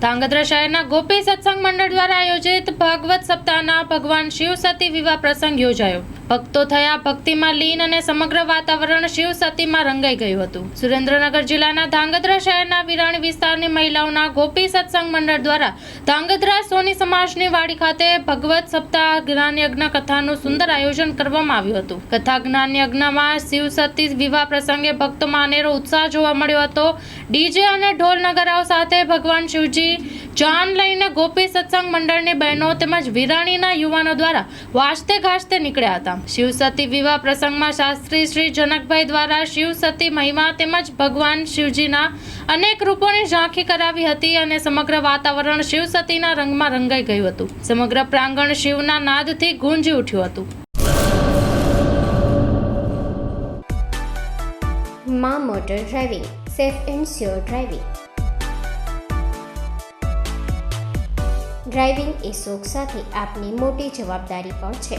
ધાંગધ્રા શહેરના ગોપી સત્સંગ મંડળ દ્વારા આયોજિત ભાગવત સપ્તાહના ભગવાન શિવ સતી વિવાહ પ્રસંગ યોજાયો. ભક્તો થયા, ભક્તિમાં લીન અને સમગ્ર વાતાવરણ શિવ સતીમાં રંગાઈ ગયું હતું. સુરેન્દ્રનગર જિલ્લાના ધાંગધ્રા શહેરના વિરાણી વિસ્તારની મહિલાઓના ગોપી સત્સંગ મંડળ દ્વારા ધાંગધ્રા સોની સમાજની વાડી ખાતે ભગવત સપ્તાહ જ્ઞાન યજ્ઞ કથાનું સુંદર આયોજન કરવામાં આવ્યું હતું. કથા જ્ઞાન યજ્ઞમાં શિવ સતી વિવાહ પ્રસંગે ભક્તોમાં અનેરો ઉત્સાહ જોવા મળ્યો હતો. ડીજે અને ઢોલ નગરાઓ સાથે ભગવાન શિવજી જાન લઈને ગોપી સત્સંગ મંડળની બહેનો તેમજ વિરાણીના યુવાનો દ્વારા વાજતે ગાજતે નીકળ્યા હતા. શિવ સતી વિવાહ પ્રસંગમાં શાસ્ત્રી શ્રી જનકભાઈ દ્વારા શિવ સતી મહિમા તેમજ ભગવાન શિવજીના અનેક રૂપોની ઝાંખી કરાવી હતી અને સમગ્ર વાતાવરણ શિવ સતીના રંગમાં રંગાઈ ગયું હતું. સમગ્ર પ્રાંગણ શિવના નાદથી ગુંજી ઉઠ્યું હતું. મા motor driving, safe and sure driving. Driving એ શોખ સાથે આપની મોટી જવાબદારી પણ છે.